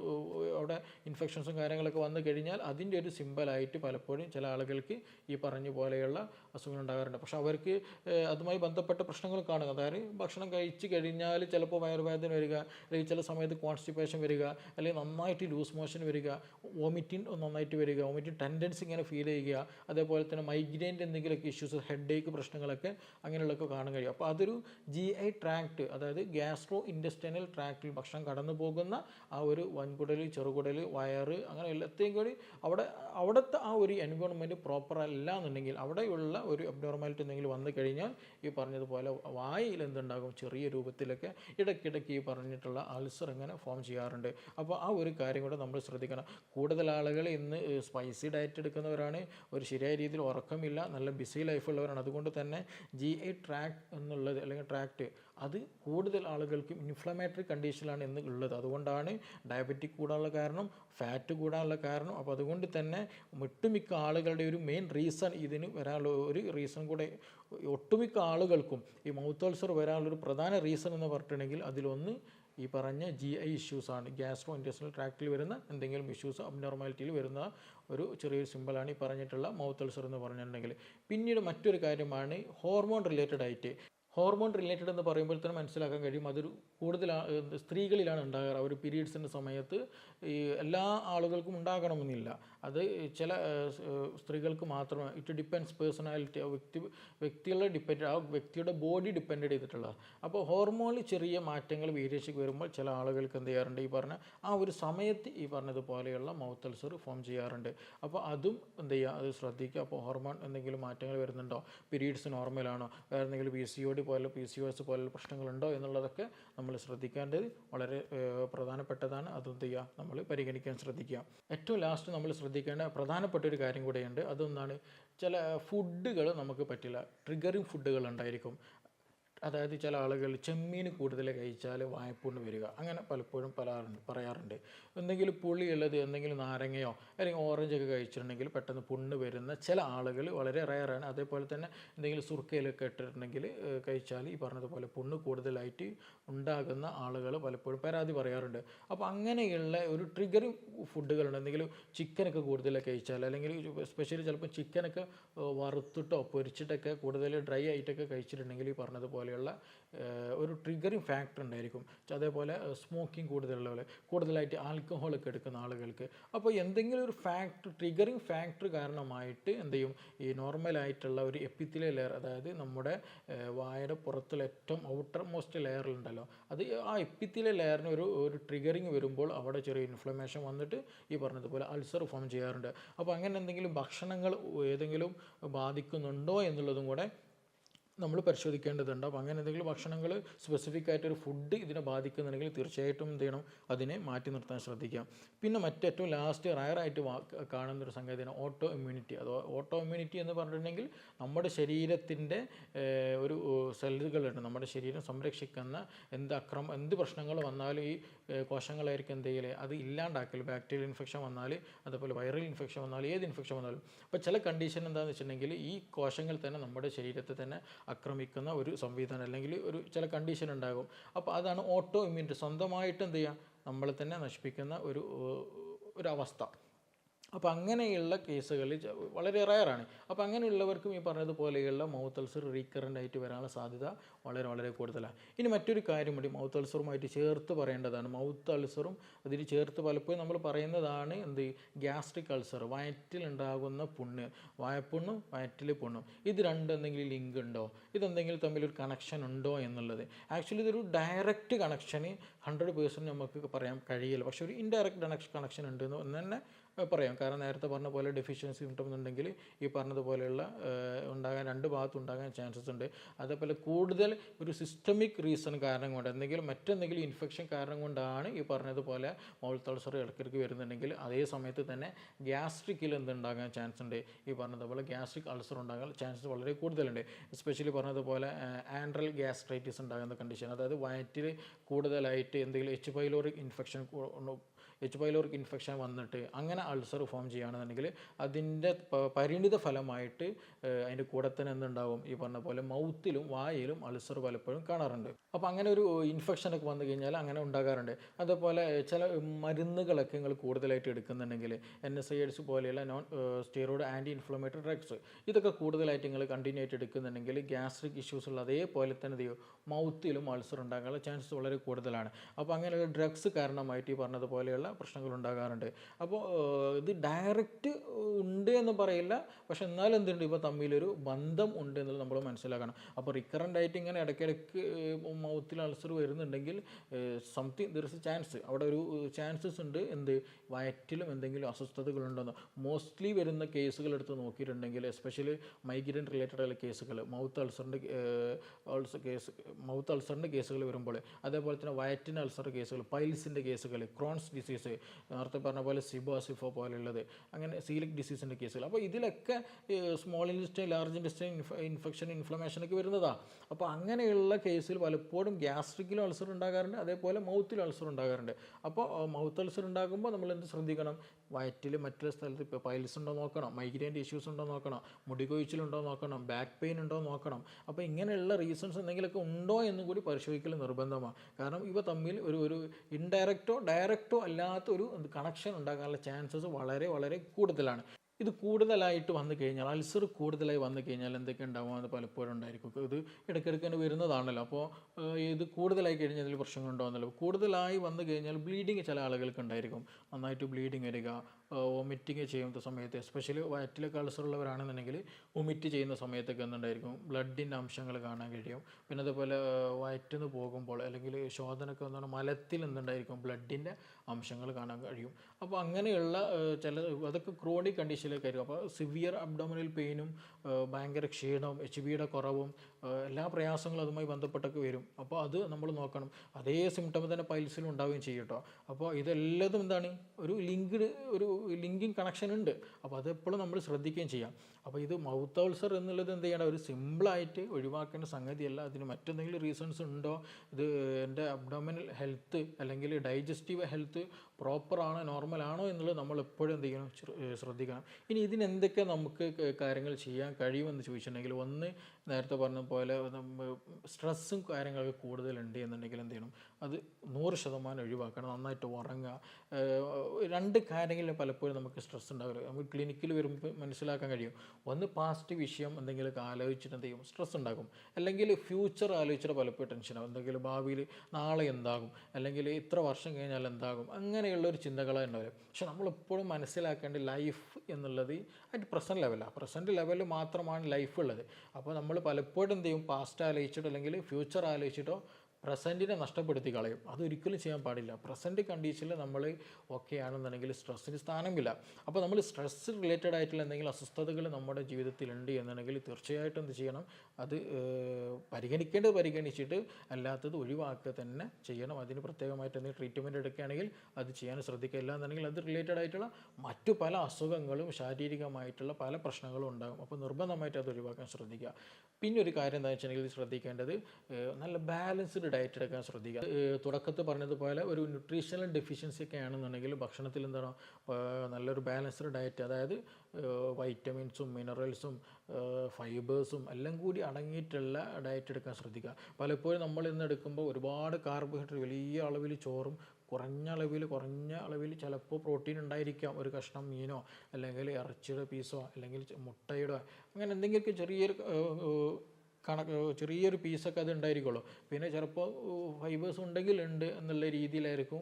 Speaker 1: അവിടെ ഇൻഫെക്ഷൻസും കാര്യങ്ങളൊക്കെ വന്നു കഴിഞ്ഞാൽ അതിന്റെ ഒരു സിമ്പലായിട്ട് പലപ്പോഴും ചില ആളുകൾക്ക് ഈ പറഞ്ഞ പോലെയുള്ള അസുഖങ്ങൾ ഉണ്ടാകാറുണ്ട് പക്ഷെ അവർക്ക് അതുമായി ബന്ധപ്പെട്ട പ്രശ്നങ്ങൾ കാണുക. അതായത് ഭക്ഷണം കഴിച്ച് കഴിഞ്ഞാൽ ചിലപ്പോൾ വയറുവേദന വരിക അല്ലെങ്കിൽ ചില സമയത്ത് കോൺസ്റ്റിപ്പേഷൻ വരിക അല്ലെങ്കിൽ നന്നായിട്ട് ലൂസ് മോഷൻ വരിക വോമിറ്റിംഗ് നന്നായിട്ട് വരിക വോമിറ്റിംഗ് ടെൻഡൻസി ഇങ്ങനെ ഫീൽ ചെയ്യുക അതേപോലെ തന്നെ മൈഗ്രെയിന്റെ എന്തെങ്കിലുമൊക്കെ ഇഷ്യൂസ് ഹെഡ് ഏക്ക് പ്രശ്നങ്ങളൊക്കെ അങ്ങനെയുള്ളതൊക്കെ കാണാൻ കഴിയും. അപ്പോൾ അതൊരു ജി ഐ ട്രാക്ട് അതായത് ഗ്യാസ്ട്രോ ഇൻഡസ്റ്റൈനൽ ട്രാക്റ്റിൽ ഭക്ഷണം കടന്നു പോകുന്ന ആ ഒരു വൻകുടൽ ചെറുകുടൽ വയറ് അങ്ങനെ എല്ലാത്തെയും കൂടി അവിടെ അവിടുത്തെ ആ ഒരു എൻവയോൺമെന്റ് പ്രോപ്പർ അല്ല എന്നുണ്ടെങ്കിൽ അവിടെയുള്ള ഒരു അബ്നോർമാലിറ്റി എന്തെങ്കിലും വന്നു കഴിഞ്ഞാൽ ഈ പറഞ്ഞതുപോലെ വായിൽ എന്തുണ്ടാകും? ചെറിയ രൂപത്തിലൊക്കെ ഇടയ്ക്കിടയ്ക്ക് ഈ പറഞ്ഞിട്ടുള്ള അൾസർ ഇങ്ങനെ ഫോം ചെയ്യാറുണ്ട്. അപ്പോൾ ആ ഒരു കാര്യം കൂടെ നമ്മൾ ശ്രദ്ധിക്കണം. കൂടുതൽ ആളുകൾ ഇന്ന് സ്പൈസി ഡയറ്റ് എടുക്കുന്നവരാണ്. ഒരു ശരിയായ രീതിയിൽ ഉറക്കമില്ല. നല്ല ബിസി ലൈഫുള്ളവരാണ് അതുകൊണ്ട് തന്നെ ജി ഐ ട്രാക്ക് എന്നുള്ളത് അല്ലെങ്കിൽ ട്രാക്ട് അത് കൂടുതൽ ആളുകൾക്കും ഇൻഫ്ലമേറ്ററി കണ്ടീഷനിലാണ് ഇന്ന് ഉള്ളത്. അതുകൊണ്ടാണ് ഡയബറ്റിക് കൂടാനുള്ള കാരണം ഫാറ്റ് കൂടാനുള്ള കാരണം. അപ്പോൾ അതുകൊണ്ട് തന്നെ ഒട്ടുമിക്ക ആളുകളുടെ ഒരു മെയിൻ റീസൺ ഇതിന് വരാനുള്ള ഒരു റീസൺ കൂടെ ഒട്ടുമിക്ക ആളുകൾക്കും ഈ മൗത്ത് അൾസർ വരാനുള്ള ഒരു പ്രധാന റീസൺ എന്ന് പറഞ്ഞിട്ടുണ്ടെങ്കിൽ അതിലൊന്ന് ഈ പറഞ്ഞ ജി ഐ ഇഷ്യൂസാണ് ഗ്യാസ്ട്രോ ഇന്റസ്റ്റിനൽ ട്രാക്റ്റിൽ വരുന്ന എന്തെങ്കിലും ഇഷ്യൂസ് അബ്നോർമാലിറ്റിയിൽ വരുന്ന ഒരു ചെറിയൊരു സിമ്പിളാണ് ഈ പറഞ്ഞിട്ടുള്ള മൗത്ത് അൾസർ എന്ന് പറഞ്ഞിട്ടുണ്ടെങ്കിൽ. പിന്നീട് മറ്റൊരു കാര്യമാണ് ഹോർമോൺ റിലേറ്റഡ് ആയിട്ട്. ഹോർമോൺ റിലേറ്റഡ് എന്ന് പറയുമ്പോൾ തന്നെ മനസ്സിലാക്കാൻ കഴിയും. അതൊരു കൂടുതൽ സ്ത്രീകളിലാണ് ഉണ്ടാകാറ്. അവർ പീരീഡ്സിന്റെ സമയത്ത് ഈ എല്ലാ ആളുകൾക്കും ഉണ്ടാകണമെന്നില്ല. അത് ചില സ്ത്രീകൾക്ക് മാത്രമേ ഇറ്റ് ഡിപ്പെൻഡ്സ് പേഴ്സണാലിറ്റി വ്യക്തി വ്യക്തികളെ ഡിപ്പെൻഡ് ആ വ്യക്തിയുടെ ബോഡി ഡിപ്പെൻഡ് ചെയ്തിട്ടുള്ളത് അപ്പോൾ ഹോർമോണിൽ ചെറിയ മാറ്റങ്ങൾ വേരിയേഷൻ വരുമ്പോൾ ചില ആളുകൾക്ക് എന്ത് ചെയ്യാറുണ്ട്? ഈ പറഞ്ഞ ആ ഒരു സമയത്ത് ഈ പറഞ്ഞതുപോലെയുള്ള മൗത്ത് അൾസർ ഫോം ചെയ്യാറുണ്ട്. അപ്പോൾ അതും എന്ത് ചെയ്യുക അത് ശ്രദ്ധിക്കുക. അപ്പോൾ ഹോർമോൺ എന്തെങ്കിലും മാറ്റങ്ങൾ വരുന്നുണ്ടോ? പീരീഡ്സ് നോർമലാണോ വേറെ എന്തെങ്കിലും പി സി ഒ ഡി പോലെ പി സി ഒ എസ് പോലുള്ള പ്രശ്നങ്ങളുണ്ടോ എന്നുള്ളതൊക്കെ നമ്മൾ ശ്രദ്ധിക്കേണ്ടത് വളരെ പ്രധാനപ്പെട്ടതാണ്. അതെന്ത് ചെയ്യുക നമ്മൾ പരിഗണിക്കാൻ ശ്രദ്ധിക്കുക ഏറ്റവും ലാസ്റ്റ് നമ്മൾ ശ്രദ്ധിക്കേണ്ട പ്രധാനപ്പെട്ട ഒരു കാര്യം കൂടെയുണ്ട്. അതൊന്നാണ് ചില ഫുഡുകൾ നമുക്ക് പറ്റില്ല. ട്രിഗറിങ് ഫുഡുകൾ ഉണ്ടായിരിക്കും. അതായത് ചില ആളുകൾ ചെമ്മീൻ കൂടുതൽ കഴിച്ചാൽ വായ്പുണ്ണ് വരിക. അങ്ങനെ പലപ്പോഴും പറയാറുണ്ട് പറയാറുണ്ട്. എന്തെങ്കിലും പുളിയുള്ളത് എന്തെങ്കിലും നാരങ്ങയോ അല്ലെങ്കിൽ ഓറഞ്ചൊക്കെ കഴിച്ചിട്ടുണ്ടെങ്കിൽ പെട്ടെന്ന് പുണ്ണ് വരുന്ന ചില ആളുകൾ വളരെ റയറാണ് അതേപോലെ തന്നെ എന്തെങ്കിലും സുർക്കയിലൊക്കെ ഇട്ടിട്ടുണ്ടെങ്കിൽ കഴിച്ചാൽ ഈ പറഞ്ഞതുപോലെ പുണ്ണ് കൂടുതലായിട്ട് ഉണ്ടാകുന്ന ആളുകൾ പലപ്പോഴും പരാതി പറയാറുണ്ട്. അപ്പോൾ അങ്ങനെയുള്ള ഒരു ട്രിഗറിങ് ഫുഡുകളുണ്ട് എന്തെങ്കിലും ചിക്കനൊക്കെ കൂടുതൽ കഴിച്ചാൽ അല്ലെങ്കിൽ സ്പെഷ്യലി ചിലപ്പോൾ ചിക്കനൊക്കെ വറുത്തിട്ടോ പൊരിച്ചിട്ടൊക്കെ കൂടുതൽ ഡ്രൈ ആയിട്ടൊക്കെ കഴിച്ചിട്ടുണ്ടെങ്കിൽ ഈ പറഞ്ഞതുപോലെയുള്ള ഒരു ട്രിഗറിങ് ഫാക്ടർ ഉണ്ടായിരിക്കും. അതേപോലെ സ്മോക്കിംഗ് കൂടുതലുള്ളവർ കൂടുതലായിട്ട് ആൽക്കഹോളൊക്കെ എടുക്കുന്ന ആളുകൾക്ക്. അപ്പോൾ എന്തെങ്കിലും ഒരു ഫാക്ടർ ട്രിഗറിങ് ഫാക്ടർ കാരണമായിട്ട് എന്ത് ചെയ്യും? ഈ നോർമലായിട്ടുള്ള ഒരു എപ്പിത്തിലെ ലെയർ അതായത് നമ്മുടെ വായയുടെ പുറത്തുള്ള ഏറ്റവും ഔട്ടർ മോസ്റ്റ് ലെയറിലുണ്ടല്ലോ അത് ആ എപ്പിത്തിലെ ലെയറിന് ഒരു ഒരു ട്രിഗറിങ് വരുമ്പോൾ അവിടെ ചെറിയ ഇൻഫ്ലമേഷൻ വന്നിട്ട് ഈ പറഞ്ഞതുപോലെ അൾസർ ഫോം ചെയ്യാറുണ്ട്. അപ്പോൾ അങ്ങനെ എന്തെങ്കിലും ഭക്ഷണങ്ങൾ ഏതെങ്കിലും ബാധിക്കുന്നുണ്ടോ എന്നുള്ളതും കൂടെ നമ്മൾ പരിശോധിക്കേണ്ടതുണ്ട്. അപ്പോൾ അങ്ങനെ എന്തെങ്കിലും ഭക്ഷണങ്ങൾ സ്പെസിഫിക് ആയിട്ടൊരു ഫുഡ് ഇതിനെ ബാധിക്കുന്നുണ്ടെങ്കിൽ തീർച്ചയായിട്ടും എന്ത് ചെയ്യണം? അതിനെ മാറ്റി നിർത്താൻ ശ്രദ്ധിക്കാം. പിന്നെ മറ്റേറ്റവും ലാസ്റ്റ് റയറായിട്ട് വാ കാണുന്ന ഒരു സംഗതിയാണ് ഓട്ടോ ഇമ്മ്യൂണിറ്റി അത് ഓട്ടോ ഇമ്മ്യൂണിറ്റി എന്ന് പറഞ്ഞിട്ടുണ്ടെങ്കിൽ നമ്മുടെ ശരീരത്തിന്റെ ഒരു സെല്ലുകളുണ്ട് നമ്മുടെ ശരീരം സംരക്ഷിക്കുന്ന എന്ത് അക്രമം എന്ത് പ്രശ്നങ്ങൾ വന്നാലും ഈ കോശങ്ങളായിരിക്കും എന്ത് ചെയ്യൽ? അത് ഇല്ലാണ്ടാക്കൽ ബാക്ടീരിയൽ ഇൻഫെക്ഷൻ വന്നാൽ അതുപോലെ വൈറൽ ഇൻഫെക്ഷൻ വന്നാലും ഏത് ഇൻഫെക്ഷൻ വന്നാലും. അപ്പോൾ ചില കണ്ടീഷൻ എന്താണെന്ന് വെച്ചിട്ടുണ്ടെങ്കിൽ ഈ കോശങ്ങൾ തന്നെ നമ്മുടെ ശരീരത്തെ തന്നെ ആക്രമിക്കുന്ന ഒരു സംവിധാനം അല്ലെങ്കിൽ ഒരു ചില കണ്ടീഷൻ ഉണ്ടാകും. അപ്പോൾ അതാണ് ഓട്ടോ ഇമ്മ്യൂണിറ്റി സ്വന്തമായിട്ട് എന്ത് ചെയ്യുക നമ്മളെ തന്നെ നശിപ്പിക്കുന്ന ഒരു ഒരവസ്ഥ അപ്പോൾ അങ്ങനെയുള്ള കേസുകളിൽ വളരെ റയറാണ്. അപ്പോൾ അങ്ങനെയുള്ളവർക്കും ഈ പറഞ്ഞതുപോലെയുള്ള മൗത്ത് അൾസർ റീക്കറന്റ് ആയിട്ട് വരാനുള്ള സാധ്യത വളരെ വളരെ കൂടുതലാണ് ഇനി മറ്റൊരു കാര്യം കൂടി മൗത്ത് അൾസറുമായിട്ട് ചേർത്ത് പറയേണ്ടതാണ്. മൗത്ത് അൾസറും അതിന് ചേർത്ത് പലപ്പോഴും നമ്മൾ പറയുന്നതാണ് എന്ത്? Gastric ulcer വയറ്റിലുണ്ടാകുന്ന പുണ്ണ്. വായപ്പുണ്ണും വയറ്റിൽ പുണ്ണും. ഇത് രണ്ടെന്തെങ്കിലും ലിങ്ക് ഉണ്ടോ? ഇതെന്തെങ്കിലും തമ്മിലൊരു കണക്ഷൻ ഉണ്ടോ എന്നുള്ളത്. ആക്ച്വലി ഇതൊരു ഡയറക്റ്റ് കണക്ഷന് ഹൺഡ്രഡ് പേഴ്സന്റ് നമുക്ക് പറയാൻ കഴിയില്ല. പക്ഷേ ഒരു ഇൻഡയറക്റ്റ് കണക്ഷൻ ഉണ്ട് എന്ന് തന്നെ പറയാം. കാരണം നേരത്തെ പറഞ്ഞ പോലെ ഡെഫിഷ്യൻസി ഉണ്ടെന്നുണ്ടെങ്കിൽ ഈ പറഞ്ഞതുപോലെയുള്ള ഉണ്ടാകാൻ രണ്ട് ഭാഗത്തും ഉണ്ടാകാൻ ചാൻസസ് ഉണ്ട്. അതേപോലെ കൂടുതൽ ഒരു സിസ്റ്റമിക് റീസൺ കാരണം കൊണ്ട് എന്തെങ്കിലും മറ്റെന്തെങ്കിലും ഇൻഫെക്ഷൻ കാരണം കൊണ്ടാണ് ഈ പറഞ്ഞതുപോലെ മോൾ അൾസർ ഇടയ്ക്കിടയ്ക്ക് വരുന്നുണ്ടെങ്കിൽ അതേ സമയത്ത് തന്നെ ഗ്യാസ്ട്രിക്കിൽ എന്തുണ്ടാകാൻ ചാൻസ് ഉണ്ട്? ഈ പറഞ്ഞതുപോലെ ഗ്യാസ്ട്രിക് അൾസർ ഉണ്ടാകാൻ ചാൻസസ് വളരെ കൂടുതലുണ്ട്. എസ്പെഷ്യലി പറഞ്ഞതുപോലെ ആൻഡ്രൽ ഗ്യാസ്ട്രൈറ്റിസ് ഉണ്ടാകുന്ന കണ്ടീഷൻ അതായത് വയറ്റിൽ കൂടുതലായിട്ട് എന്തെങ്കിലും H pyloric infection H pyloric infection വന്നിട്ട് അങ്ങനെ അൾസർ ഫോം ചെയ്യുകയാണെന്നുണ്ടെങ്കിൽ അതിന്റെ പരിണിത ഫലമായിട്ട് അതിന്റെ കൂടെ തന്നെ എന്തുണ്ടാവും? ഈ പറഞ്ഞ പോലെ മൗത്തിലും വായിലും അൾസർ പലപ്പോഴും കാണാറുണ്ട്. അപ്പോൾ അങ്ങനെ ഒരു ഇൻഫെക്ഷനൊക്കെ വന്നു കഴിഞ്ഞാൽ അങ്ങനെ ഉണ്ടാകാറുണ്ട്. അതേപോലെ ചില മരുന്നുകളൊക്കെ നിങ്ങൾ കൂടുതലായിട്ട് എടുക്കുന്നുണ്ടെങ്കിൽ എൻ എസ് ഐ എഡ്സ് പോലെയുള്ള non steroid anti inflammatory drugs ഇതൊക്കെ കൂടുതലായിട്ട് നിങ്ങൾ കണ്ടിന്യൂ ആയിട്ട് എടുക്കുന്നുണ്ടെങ്കിൽ ഗ്യാസ്ട്രിക് ഇഷ്യൂസ് ഉള്ള അതേപോലെ തന്നെ ചെയ്യും? മൗത്തിലും അൾസർ ഉണ്ടാകാനുള്ള ചാൻസസ് വളരെ കൂടുതലാണ്. അപ്പോൾ അങ്ങനെയുള്ള ഡ്രഗ്സ് കാരണമായിട്ട് ഈ പറഞ്ഞതുപോലെയുള്ള പ്രശ്നങ്ങൾ ഉണ്ടാകാറുണ്ട് അപ്പോൾ ഇത് ഡയറക്റ്റ് ഉണ്ട് എന്ന് പറയില്ല. പക്ഷെ എന്നാലും എന്തുണ്ട്? ഇപ്പോൾ തമ്മിലൊരു ബന്ധം ഉണ്ട് എന്നുള്ളത് നമ്മൾ മനസ്സിലാക്കണം. അപ്പോൾ റിക്കറന്റ് ആയിട്ട് ഇങ്ങനെ ഇടയ്ക്കിടയ്ക്ക് മൗത്തിൽ അൾസർ വരുന്നുണ്ടെങ്കിൽ something there is a chance അവിടെ ഒരു ചാൻസസ് ഉണ്ട്. എന്ത്? വയറ്റിലും എന്തെങ്കിലും അസ്വസ്ഥതകളുണ്ടെന്ന്. മോസ്റ്റ്ലി വരുന്ന കേസുകൾ എടുത്ത് നോക്കിയിട്ടുണ്ടെങ്കിൽ എസ്പെഷ്യലി മൈഗ്രൻ റിലേറ്റഡ് ആയ കേസുകൾ മൗത്ത് അൾസറിന്റെ അൾസർ കേസ് മൗത്ത് അൾസറിന്റെ കേസുകൾ വരുമ്പോൾ അതേപോലെ തന്നെ വയറ്റിന് അൾസർ കേസുകൾ പൈൽസിന്റെ കേസുകൾ ക്രോൺസ് ഡിസീസ് നേരത്തെ പറഞ്ഞ പോലെ സിബോ സിഫോ പോലെയുള്ളത്. അങ്ങനെ സീലിക് ഡിസീസിന്റെ കേസുകൾ അപ്പോൾ ഇതിലൊക്കെ small intestine large intestine infection ഇൻഫ്ലമേഷനൊക്കെ വരുന്നതാണ് അപ്പോൾ അങ്ങനെയുള്ള കേസിൽ പലപ്പോഴും ഗ്യാസ്ട്രിക്കിലും അൾസർ ഉണ്ടാകാറുണ്ട് അതേപോലെ മൗത്തിലും അൾസർ ഉണ്ടാകാറുണ്ട്. അപ്പോൾ മൗത്ത് അൾസർ ഉണ്ടാകുമ്പോൾ നമ്മൾ എന്ത് ശ്രദ്ധിക്കണം? വയറ്റിൽ മറ്റുള്ള സ്ഥലത്ത് ഇപ്പോൾ പൈൽസ് ഉണ്ടോ നോക്കണം മൈഗ്രൈന്റെ ഇഷ്യൂസ് ഉണ്ടോ നോക്കണം മുടി കൊഴിച്ചിലുണ്ടോ നോക്കണം ബാക്ക് പെയിൻ ഉണ്ടോ നോക്കണം. അപ്പോൾ ഇങ്ങനെയുള്ള റീസൺസ് എന്തെങ്കിലുമൊക്കെ ഉണ്ടോ എന്നും കൂടി പരിശോധിക്കൽ നിർബന്ധമാണ് കാരണം ഇവ തമ്മിൽ ഒരു ഒരു ഇൻഡയറക്റ്റോ ഡയറക്റ്റോ അല്ലാത്ത ഒരു കണക്ഷൻ ഉണ്ടാകാനുള്ള ചാൻസസ് വളരെ വളരെ കൂടുതലാണ്. ഇത് കൂടുതലായിട്ട് വന്നു കഴിഞ്ഞാൽ അൾസർ കൂടുതലായി വന്നു കഴിഞ്ഞാൽ എന്തൊക്കെ ഉണ്ടാവും? അത് പലപ്പോഴും ഉണ്ടായിരിക്കും. ഇത് ഇടയ്ക്കിടയ്ക്ക് തന്നെ വരുന്നതാണല്ലോ. അപ്പോൾ ഇത് കൂടുതലായി കഴിഞ്ഞാൽ ഇതിൽ പ്രശ്നങ്ങളുണ്ടാകുന്നല്ലോ കൂടുതലായി വന്നു കഴിഞ്ഞാൽ ബ്ലീഡിങ് ചില ആളുകൾക്ക് ഉണ്ടായിരിക്കും. നന്നായിട്ട് ബ്ലീഡിങ് വരിക വൊമിറ്റിങ് ചെയ്യുന്ന സമയത്ത് എസ്പെഷ്യലി വയറ്റിലൊക്കെ അൾസർ ഉള്ളവരാണെന്നുണ്ടെങ്കിൽ വൊമിറ്റ് ചെയ്യുന്ന സമയത്തൊക്കെ എന്തുണ്ടായിരിക്കും? ബ്ലഡിന്റെ അംശങ്ങൾ കാണാൻ കഴിയും. പിന്നെ അതുപോലെ വയറ്റിൽ നിന്ന് പോകുമ്പോൾ അല്ലെങ്കിൽ ശോധനയൊക്കെ എന്താണ് മലത്തിൽ എന്തുണ്ടായിരിക്കും? ബ്ലഡിന്റെ അംശങ്ങൾ കാണാൻ കഴിയും. അപ്പോൾ അങ്ങനെയുള്ള ചില അതൊക്കെ ക്രോണിക് കണ്ടീഷനിലേക്ക് ആയിരിക്കും. അപ്പോൾ സിവിയർ അബ്ഡോമിനൽ പെയിനും ഭയങ്കര ക്ഷീണവും എച്ച് ബിയുടെ കുറവും എല്ലാ പ്രയാസങ്ങളും അതുമായി ബന്ധപ്പെട്ടൊക്കെ വരും. അപ്പോൾ അത് നമ്മൾ നോക്കണം. അതേ സിംറ്റം തന്നെ പൈൽസിലും ഉണ്ടാവുകയും ചെയ്യും കേട്ടോ. അപ്പോൾ ഇതെല്ലതും എന്താണ്? ഒരു ലിങ്ക്ഡ് ഒരു ലിങ്കിങ് കണക്ഷൻ ഉണ്ട്. അപ്പോൾ അതെപ്പോഴും നമ്മൾ ശ്രദ്ധിക്കുകയും ചെയ്യാം. അപ്പോൾ ഇത് മൗത്ത് അൾസർ എന്നുള്ളത് എന്ത് ചെയ്യണം? ഒരു സിമ്പിളായിട്ട് ഒഴിവാക്കേണ്ട സംഗതിയല്ല. അതിന് മറ്റെന്തെങ്കിലും റീസൺസ് ഉണ്ടോ? ഇത് എന്റെ അബ്ഡോമിനൽ ഹെൽത്ത് അല്ലെങ്കിൽ ഡൈജസ്റ്റീവ് ഹെൽത്ത് പ്രോപ്പറാണോ നോർമൽ ആണോ എന്നുള്ളത് നമ്മൾ എപ്പോഴും എന്ത് ചെയ്യണം? ശ്രദ്ധിക്കണം. ഇനി ഇതിന് എന്തൊക്കെ നമുക്ക് കാര്യങ്ങൾ ചെയ്യാൻ കഴിയുമെന്ന് ചോദിച്ചിട്ടുണ്ടെങ്കിൽ ഒന്ന് നേരത്തെ പറഞ്ഞ പോലെ സ്ട്രെസ്സും കാര്യങ്ങളൊക്കെ കൂടുതലുണ്ട് എന്നുണ്ടെങ്കിൽ എന്ത് ചെയ്യണം? അത് നൂറ് ശതമാനം ഒഴിവാക്കണം നന്നായിട്ട് ഉറങ്ങുക. രണ്ട് കാര്യങ്ങളിൽ പലപ്പോഴും നമുക്ക് സ്ട്രെസ് ഉണ്ടാവില്ല നമുക്ക് ക്ലിനിക്കിൽ വരുമ്പോൾ മനസ്സിലാക്കാൻ കഴിയും. ഒന്ന് പാസ്റ്റ് വിഷയം എന്തെങ്കിലുമൊക്കെ ആലോചിച്ചിട്ട് എന്ത് സ്ട്രെസ് ഉണ്ടാകും. അല്ലെങ്കിൽ ഫ്യൂച്ചർ ആലോചിച്ചിട്ട് പലപ്പോഴും ടെൻഷനാകും എന്തെങ്കിലും ഭാവിയിൽ നാളെ എന്താകും? അല്ലെങ്കിൽ ഇത്ര വർഷം കഴിഞ്ഞാൽ എന്താകും? അങ്ങനെയുള്ള ഒരു ചിന്തകളാണ് ഉണ്ടാവില്ല പക്ഷെ നമ്മളെപ്പോഴും മനസ്സിലാക്കേണ്ട ലൈഫ് എന്നുള്ളത് അറ്റ് പ്രസന്റ് ലെവലാണ് പ്രസന്റ് ലെവലിൽ മാത്രമാണ് ലൈഫ് ഉള്ളത്. അപ്പോൾ നമ്മൾ പലപ്പോഴും എന്ത് ചെയ്യും? പാസ്റ്റ് ആലോചിച്ചിട്ടോ അല്ലെങ്കിൽ ഫ്യൂച്ചർ ആലോചിച്ചിട്ടോ പ്രസന്റിനെ നഷ്ടപ്പെടുത്തി കളയും. അതൊരിക്കലും ചെയ്യാൻ പാടില്ല. പ്രസന്റ് കണ്ടീഷനിൽ നമ്മൾ ഓക്കെ ആണെന്നുണ്ടെങ്കിൽ സ്ട്രെസ്സിന് സ്ഥാനമില്ല. അപ്പോൾ നമ്മൾ സ്ട്രെസ് റിലേറ്റഡ് ആയിട്ടുള്ള എന്തെങ്കിലും അസ്വസ്ഥതകൾ നമ്മുടെ ജീവിതത്തിലുണ്ട് എന്നുണ്ടെങ്കിൽ തീർച്ചയായിട്ടും എന്ത് ചെയ്യണം? അത് പരിഗണിക്കേണ്ടത് പരിഗണിച്ചിട്ട് അല്ലാത്തത് ഒഴിവാക്കുക തന്നെ ചെയ്യണം. അതിന് പ്രത്യേകമായിട്ട് എന്തെങ്കിലും ട്രീറ്റ്മെന്റ് എടുക്കുകയാണെങ്കിൽ അത് ചെയ്യാൻ ശ്രദ്ധിക്കുക. ഇല്ല എന്നുണ്ടെങ്കിൽ അത് റിലേറ്റഡ് ആയിട്ടുള്ള മറ്റു പല അസുഖങ്ങളും ശാരീരികമായിട്ടുള്ള പല പ്രശ്നങ്ങളും ഉണ്ടാകും. അപ്പോൾ നിർബന്ധമായിട്ട് അത് ഒഴിവാക്കാൻ ശ്രദ്ധിക്കുക. പിന്നെ ഒരു കാര്യം എന്താ വെച്ചിട്ടുണ്ടെങ്കിൽ ശ്രദ്ധിക്കേണ്ടത് നല്ല ബാലൻസ്ഡ് ഡയറ്റ് എടുക്കാൻ ശ്രദ്ധിക്കുക. തുടക്കത്തിൽ പറഞ്ഞതുപോലെ ഒരു ന്യൂട്രീഷണൽ ഡെഫിഷ്യൻസി ഒക്കെ ആണെന്നുണ്ടെങ്കിൽ ഭക്ഷണത്തിൽ എന്താണ് നല്ലൊരു ബാലൻസ്ഡ് ഡയറ്റ് അതായത് വൈറ്റമിൻസും മിനറൽസും ഫൈബേഴ്സും എല്ലാം കൂടി അടങ്ങിയിട്ടുള്ള ഡയറ്റ് എടുക്കാൻ ശ്രദ്ധിക്കുക. പലപ്പോഴും നമ്മൾ ഇന്ന് എടുക്കുമ്പോൾ ഒരുപാട് കാർബോഹൈഡ്രേറ്റ് വലിയ അളവിൽ ചോറും കുറഞ്ഞ അളവിൽ കുറഞ്ഞ അളവിൽ ചിലപ്പോൾ പ്രോട്ടീൻ ഉണ്ടായിരിക്കാം. ഒരു കഷ്ണം മീനോ അല്ലെങ്കിൽ ഇറച്ചിയുടെ പീസോ അല്ലെങ്കിൽ മുട്ടയുടെ അങ്ങനെ എന്തെങ്കിലുമൊക്കെ ചെറിയൊരു കണക്ക് ചെറിയൊരു പീസൊക്കെ അത് ഉണ്ടായിരിക്കുള്ളൂ. പിന്നെ ചിലപ്പോൾ ഫൈബേഴ്സ് ഉണ്ടെങ്കിൽ ഉണ്ട് എന്നുള്ള രീതിയിലായിരിക്കും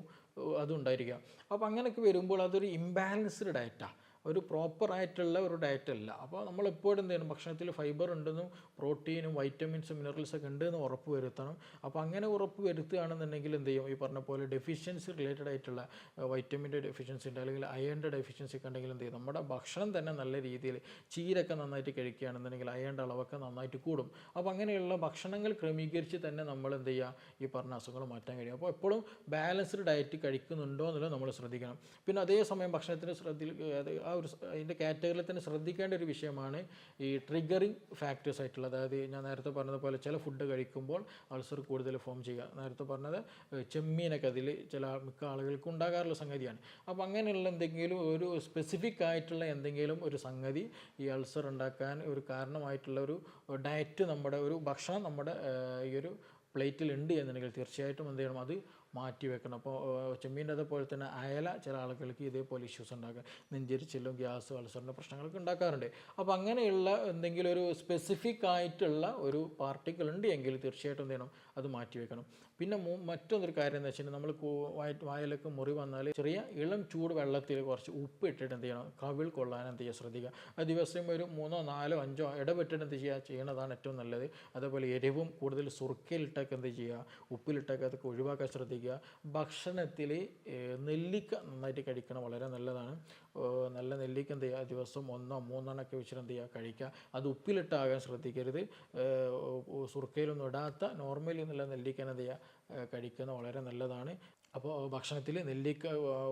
Speaker 1: അതുണ്ടായിരിക്കുക. അപ്പോൾ അങ്ങനെയൊക്കെ വരുമ്പോൾ അതൊരു ഇംബാലൻസ്ഡ് ഡയറ്റാണ് ഒരു പ്രോപ്പർ ആയിട്ടുള്ള ഒരു ഡയറ്റ് അല്ല. അപ്പോൾ നമ്മൾ എപ്പോഴും എന്ത് ഭക്ഷണത്തിൽ ഫൈബർ ഉണ്ടെന്നും പ്രോട്ടീനും വൈറ്റമിൻസും മിനറൽസ് ഒക്കെ ഉണ്ടെന്ന് ഉറപ്പ് വരുത്തണം. അപ്പോൾ അങ്ങനെ ഉറപ്പ് വരുത്തുകയാണെന്നുണ്ടെങ്കിൽ എന്ത് ചെയ്യും? ഈ പറഞ്ഞ പോലെ ഡെഫിഷ്യൻസി റിലേറ്റഡ് ആയിട്ടുള്ള വൈറ്റമിന്റെ ഡെഫിഷ്യൻസി ഉണ്ട് അല്ലെങ്കിൽ അയണിന്റെ ഡെഫിഷ്യൻസി ഒക്കെ ഉണ്ടെങ്കിൽ എന്ത് ചെയ്യും? നമ്മുടെ ഭക്ഷണം തന്നെ നല്ല രീതിയിൽ ചീരൊക്കെ നന്നായിട്ട് കഴിക്കുകയാണെന്നുണ്ടെങ്കിൽ അയണിന്റെ അളവൊക്കെ നന്നായിട്ട് കൂടും. അപ്പോൾ അങ്ങനെയുള്ള ഭക്ഷണങ്ങൾ ക്രമീകരിച്ച് തന്നെ നമ്മൾ എന്ത് ചെയ്യുക? ഈ പറഞ്ഞ അസുഖങ്ങൾ മാറ്റാൻ കഴിയും. അപ്പോൾ എപ്പോഴും ബാലൻസ്ഡ് ഡയറ്റ് കഴിക്കുന്നുണ്ടോ എന്നുള്ളത് നമ്മൾ ശ്രദ്ധിക്കണം. പിന്നെ അതേസമയം സമയം ശ്രദ്ധ അത് ആ ഒരു അതിന്റെ കാറ്റഗറിയിൽ തന്നെ ശ്രദ്ധിക്കേണ്ട ഒരു വിഷയമാണ് ഈ ട്രിഗറിങ് ഫാക്ടേഴ്സ് ആയിട്ടുള്ള അതായത് ഞാൻ നേരത്തെ പറഞ്ഞതുപോലെ ചില ഫുഡ് കഴിക്കുമ്പോൾ അൾസർ കൂടുതൽ ഫോം ചെയ്യുക. നേരത്തെ പറഞ്ഞത് ചെമ്മീനൊക്കെ അതിൽ ചില മിക്ക ആളുകൾക്ക് ഉണ്ടാകാറുള്ള സംഗതിയാണ്. അപ്പോൾ അങ്ങനെയുള്ള എന്തെങ്കിലും ഒരു സ്പെസിഫിക് ആയിട്ടുള്ള എന്തെങ്കിലും ഒരു സംഗതി ഈ അൾസർ ഉണ്ടാക്കാൻ ഒരു കാരണമായിട്ടുള്ള ഒരു ഡയറ്റ് നമ്മുടെ ഒരു ഭക്ഷണം നമ്മുടെ ഈ ഒരു പ്ലേറ്റിൽ ഉണ്ട് എന്നുണ്ടെങ്കിൽ തീർച്ചയായിട്ടും എന്ത് ചെയ്യണം? അത് മാറ്റി വെക്കണം. അപ്പോൾ ചെമ്മീന്റെ അതുപോലെ തന്നെ അയല ചില ആളുകൾക്ക് ഇതേപോലെ ഇഷ്യൂസ് ഉണ്ടാക്കുക നെഞ്ചരിച്ചിലും ഗ്യാസ് അൾസറിന്റെ പ്രശ്നങ്ങളൊക്കെ ഉണ്ടാക്കാറുണ്ട്. അപ്പോൾ അങ്ങനെയുള്ള എന്തെങ്കിലും ഒരു സ്പെസിഫിക് ആയിട്ടുള്ള ഒരു പാർട്ടിക്കിൾ ഉണ്ട് എങ്കിൽ തീർച്ചയായിട്ടും എന്ത് ചെയ്യണം? അത് മാറ്റി വെക്കണം. പിന്നെ മറ്റൊന്നൊരു കാര്യം എന്ന് വെച്ചിട്ടുണ്ടെങ്കിൽ നമ്മൾ വായിലൊക്കെ മുറി വന്നാൽ ചെറിയ ഇളം ചൂട് വെള്ളത്തിൽ കുറച്ച് ഉപ്പ് ഇട്ടിട്ട് എന്ത് ചെയ്യണം? കവിൾ കൊള്ളാൻ എന്ത് ചെയ്യുക ശ്രദ്ധിക്കുക അത് ദിവസം ഒരു മൂന്നോ നാലോ അഞ്ചോ ഇടപെട്ടിട്ട് എന്ത് ചെയ്യുക ചെയ്യണതാണ് ഏറ്റവും നല്ലത്. അതേപോലെ എരിവും കൂടുതൽ സുറുക്കയിലിട്ടൊക്കെ എന്ത് ചെയ്യുക ഉപ്പിലിട്ടൊക്കെ അതൊക്കെ ഒഴിവാക്കാൻ ശ്രദ്ധിക്കുക ഭക്ഷണത്തിൽ നെല്ലിക്ക നന്നായിട്ട് കഴിക്കണം വളരെ നല്ലതാണ്. നല്ല നെല്ലിക്ക എന്ത് ചെയ്യുക ദിവസം ഒന്നോ മൂന്നെണ്ണൊക്കെ വെച്ചിട്ട് എന്ത് ചെയ്യുക കഴിക്കുക അത് ഉപ്പിലിട്ടാകാൻ ശ്രദ്ധിക്കരുത്. സുർക്കയിലൊന്നും ഇടാത്ത നോർമലി എന്നുള്ള നെല്ലിക്കനെ എന്ത് ചെയ്യുക കഴിക്കുന്നത് വളരെ നല്ലതാണ്. അപ്പോൾ ഭക്ഷണത്തിൽ നെല്ലിക്ക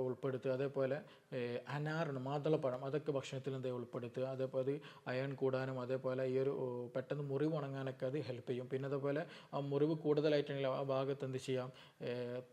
Speaker 1: ഉൾപ്പെടുത്തുക. അതേപോലെ ഏഹ് അനാറുണ്ട് മാതളപ്പഴം അതൊക്കെ ഭക്ഷണത്തിൽ എന്താ ഉൾപ്പെടുത്തുക? അതേപോലെ അയൺ കൂടാനും അതേപോലെ ഈ ഒരു പെട്ടെന്ന് മുറിവ് ഉണങ്ങാനൊക്കെ അത് ഹെൽപ്പ് ചെയ്യും. പിന്നെ അതേപോലെ ആ മുറിവ് കൂടുതലായിട്ടുണ്ടെങ്കിൽ ആ ഭാഗത്ത് എന്ത് ചെയ്യാം?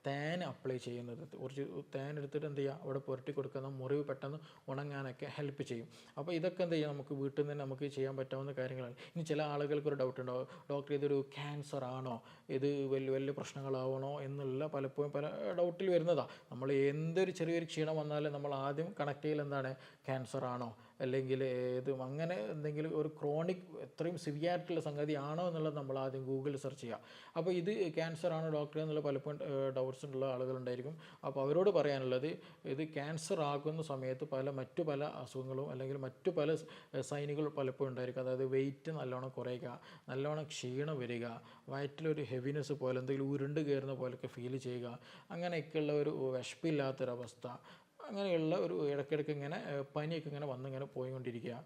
Speaker 1: തേൻ അപ്ലൈ ചെയ്യുന്നത്. കുറച്ച് തേൻ എടുത്തിട്ട് എന്ത് ചെയ്യുക അവിടെ പുരട്ടി കൊടുക്കുന്ന മുറിവ് പെട്ടെന്ന് ഉണങ്ങാനൊക്കെ ഹെൽപ്പ് ചെയ്യും. അപ്പോൾ ഇതൊക്കെ എന്ത് ചെയ്യാം? നമുക്ക് വീട്ടിൽ നിന്ന് നമുക്ക് ചെയ്യാൻ പറ്റാവുന്ന കാര്യങ്ങളാണ്. ഇനി ചില ആളുകൾക്ക് ഒരു ഡൗട്ട് ഉണ്ടാവും. ഡോക്ടർ ഇതൊരു ക്യാൻസർ ആണോ? ഇത് വലിയ വലിയ പ്രശ്നങ്ങളാവണോ? എന്നുള്ള പലപ്പോഴും പല ഡൗട്ടിൽ വരുന്നതാണ് നമ്മൾ എന്തൊരു ചെറിയൊരു ക്ഷീണം വന്നാലും നമ്മൾ ആദ്യം കണക്ട് ചെയ്യൽ എന്താണ്? ക്യാൻസർ ആണോ? അല്ലെങ്കിൽ ഏതും അങ്ങനെ എന്തെങ്കിലും ഒരു ക്രോണിക് എത്രയും സിവിയാരിറ്റിയുള്ള സംഗതി ആണോ എന്നുള്ളത് നമ്മൾ ആദ്യം ഗൂഗിൾ സെർച്ച് ചെയ്യുക അപ്പോൾ ഇത് ക്യാൻസർ ആണോ ഡോക്ടർ എന്നുള്ള പലപ്പോഴും ഡൗട്ട്സ് ഉള്ള ആളുകളുണ്ടായിരിക്കും അപ്പോൾ അവരോട് പറയാനുള്ളത് ഇത് ക്യാൻസർ ആകുന്ന സമയത്ത് പല മറ്റു പല അസുഖങ്ങളും അല്ലെങ്കിൽ മറ്റു പല സൈനുകൾ പലപ്പോഴും ഉണ്ടായിരിക്കും. അതായത് വെയിറ്റ് നല്ലോണം കുറയുക നല്ലോണം ക്ഷീണം വരിക വയറ്റിലൊരു ഹെവിനെസ് പോലെ എന്തെങ്കിലും ഉരുണ്ട് കയറുന്ന പോലെയൊക്കെ ഫീൽ ചെയ്യുക അങ്ങനെയൊക്കെയുള്ള ഒരു വിശപ്പില്ലാത്തൊരവസ്ഥ അങ്ങനെയുള്ള ഒരു ഇടയ്ക്കിടയ്ക്ക് ഇങ്ങനെ പനിയൊക്കെ ഇങ്ങനെ വന്നിങ്ങനെ പോയിക്കൊണ്ടിരിക്കുക.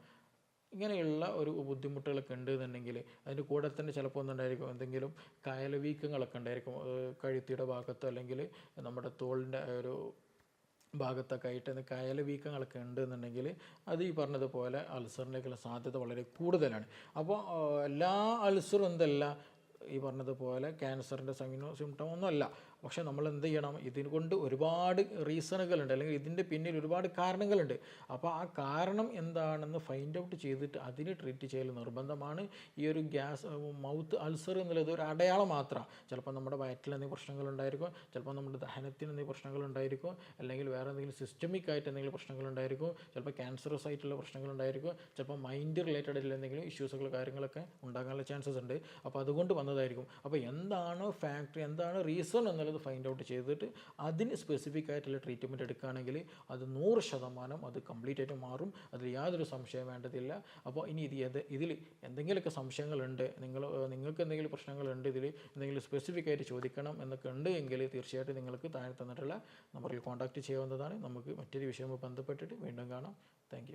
Speaker 1: ഇങ്ങനെയുള്ള ഒരു ബുദ്ധിമുട്ടുകളൊക്കെ ഉണ്ട് എന്നുണ്ടെങ്കിൽ അതിന്റെ കൂടെ തന്നെ ചിലപ്പോൾ ഒന്നുണ്ടായിരിക്കും എന്തെങ്കിലും കയല വീക്കങ്ങളൊക്കെ ഉണ്ടായിരിക്കും. കഴുത്തിയുടെ ഭാഗത്തോ അല്ലെങ്കിൽ നമ്മുടെ തോളിന്റെ ഒരു ഭാഗത്തൊക്കെ ആയിട്ട് കയലവീക്കങ്ങളൊക്കെ കയല വീക്കങ്ങളൊക്കെ ഉണ്ട് എന്നുണ്ടെങ്കിൽ അത് ഈ പറഞ്ഞതുപോലെ അൾസറിലേക്കുള്ള സാധ്യത വളരെ കൂടുതലാണ്. അപ്പോൾ എല്ലാ അൾസറും എന്തല്ല? ഈ പറഞ്ഞതുപോലെ ക്യാൻസറിന്റെ സിംറ്റം ഒന്നുമല്ല. പക്ഷേ നമ്മൾ എന്ത് ചെയ്യണം? ഇതിനുകൊണ്ട് ഒരുപാട് റീസണുകളുണ്ട്. അല്ലെങ്കിൽ ഇതിന്റെ പിന്നിൽ ഒരുപാട് കാരണങ്ങളുണ്ട്. അപ്പോൾ ആ കാരണം എന്താണെന്ന് ഫൈൻഡ് ഔട്ട് ചെയ്തിട്ട് അതിന് ട്രീറ്റ് ചെയ്യൽ നിർബന്ധമാണ്. ഈ ഒരു ഗ്യാസ് മൗത്ത് അൾസർ എന്നുള്ളത് ഒരു അടയാളം മാത്രമാണ് ചിലപ്പോൾ നമ്മുടെ വയറ്റിൽ എന്തെങ്കിലും പ്രശ്നങ്ങളുണ്ടായിരിക്കും ചിലപ്പോൾ നമ്മുടെ ദഹനത്തിന് എന്തെങ്കിലും പ്രശ്നങ്ങളുണ്ടായിരിക്കും അല്ലെങ്കിൽ വേറെ എന്തെങ്കിലും സിസ്റ്റമിക് ആയിട്ട് എന്തെങ്കിലും പ്രശ്നങ്ങളുണ്ടായിരിക്കും ചിലപ്പോൾ ക്യാൻസറസ് ആയിട്ടുള്ള പ്രശ്നങ്ങളുണ്ടായിരിക്കും ചിലപ്പോൾ മൈൻഡ് റിലേറ്റഡ് ആയിട്ടുള്ള എന്തെങ്കിലും ഇഷ്യൂസുകൾ കാര്യങ്ങളൊക്കെ ഉണ്ടാകാനുള്ള ചാൻസസ് ഉണ്ട്. അപ്പോൾ അതുകൊണ്ട് വന്നതായിരിക്കും. അപ്പോൾ എന്താണോ ഫാക്ടറി എന്താണ് റീസൺ എന്നുള്ളത് ഫൈൻഡ് ഔട്ട് ചെയ്തിട്ട് അതിന് സ്പെസിഫിക് ആയിട്ടുള്ള ട്രീറ്റ്മെന്റ് എടുക്കുകയാണെങ്കിൽ അത് നൂറ് ശതമാനം അത് കംപ്ലീറ്റ് ആയിട്ട് മാറും. അതിൽ യാതൊരു സംശയം വേണ്ടതില്ല. അപ്പോൾ ഇനി ഇത് ഏത് ഇതിൽ എന്തെങ്കിലുമൊക്കെ സംശയങ്ങളുണ്ട് നിങ്ങൾ നിങ്ങൾക്ക് എന്തെങ്കിലും പ്രശ്നങ്ങളുണ്ട് ഇതിൽ എന്തെങ്കിലും സ്പെസിഫിക് ആയിട്ട് ചോദിക്കണം എന്നൊക്കെ ഉണ്ട് എങ്കിൽ തീർച്ചയായിട്ടും നിങ്ങൾക്ക് താഴെ തന്നിട്ടുള്ള നമ്പറിൽ കോൺടാക്ട് ചെയ്യാവുന്നതാണ്. നമുക്ക് മറ്റൊരു വിഷയവുമായി ബന്ധപ്പെട്ടിട്ട് വീണ്ടും കാണാം. താങ്ക്